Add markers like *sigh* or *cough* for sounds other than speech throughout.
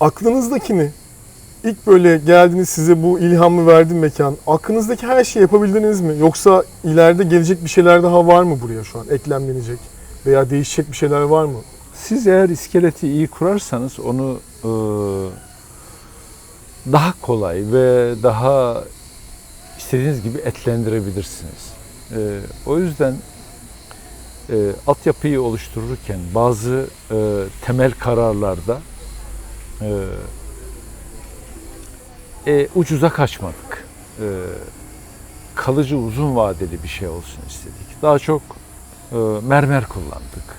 Aklınızdakini ilk böyle geldiniz size bu ilhamı verdi mekan. Aklınızdaki her şeyi yapabildiniz mi? Yoksa ileride gelecek bir şeyler daha var mı buraya şu an eklemlenecek veya değişecek bir şeyler var mı? Siz eğer iskeleti iyi kurarsanız onu e, daha kolay ve daha istediğiniz gibi etlendirebilirsiniz. E, o yüzden e, altyapıyı oluştururken bazı e, temel kararlarda e, e, ucuza kaçmadık. E, kalıcı uzun vadeli bir şey olsun istedik. Daha çok e, mermer kullandık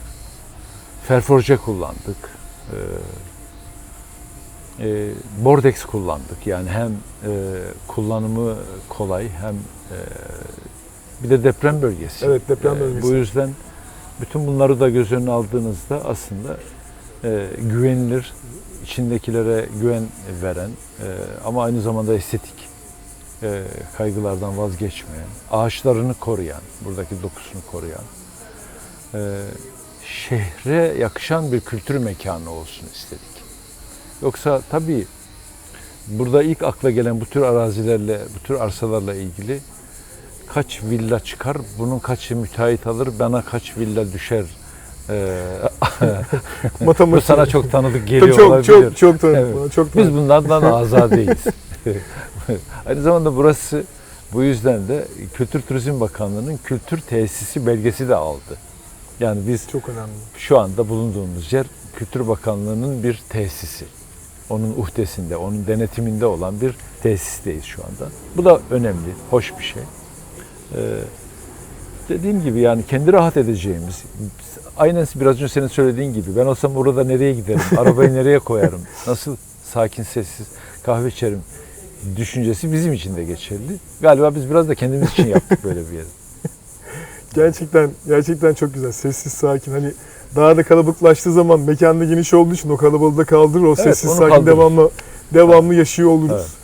ferforje kullandık. Ee, e, bordex kullandık. Yani hem e, kullanımı kolay hem e, bir de deprem bölgesi. Evet, deprem Ee, bölgesi. bu yüzden bütün bunları da göz önüne aldığınızda aslında e, güvenilir, içindekilere güven veren e, ama aynı zamanda estetik e, kaygılardan vazgeçmeyen, ağaçlarını koruyan, buradaki dokusunu koruyan, e, şehre yakışan bir kültür mekanı olsun istedik. Yoksa tabii burada ilk akla gelen bu tür arazilerle, bu tür arsalarla ilgili kaç villa çıkar, bunun kaçı müteahhit alır, bana kaç villa düşer. Ee, *laughs* bu Matematik. sana çok tanıdık geliyor çok, olabilir. çok çok tanıdık Evet. çok Biz tanıdık. bunlardan azadeyiz. *laughs* Aynı zamanda burası bu yüzden de Kültür Turizm Bakanlığı'nın kültür tesisi belgesi de aldı. Yani biz Çok önemli. şu anda bulunduğumuz yer Kültür Bakanlığı'nın bir tesisi. Onun uhdesinde, onun denetiminde olan bir tesisteyiz şu anda. Bu da önemli, hoş bir şey. Ee, dediğim gibi yani kendi rahat edeceğimiz, aynen biraz önce senin söylediğin gibi ben olsam orada nereye giderim, *laughs* arabayı nereye koyarım, nasıl sakin sessiz kahve içerim düşüncesi bizim için de geçerli. Galiba biz biraz da kendimiz için yaptık böyle bir yeri. *laughs* Gerçekten gerçekten çok güzel. Sessiz sakin. Hani daha da kalabalıklaştığı zaman mekanda geniş olduğu için o kalabalığı da kaldırır. O Evet, sessiz sakin kaldırır. devamlı devamlı yaşıyor oluruz. Evet.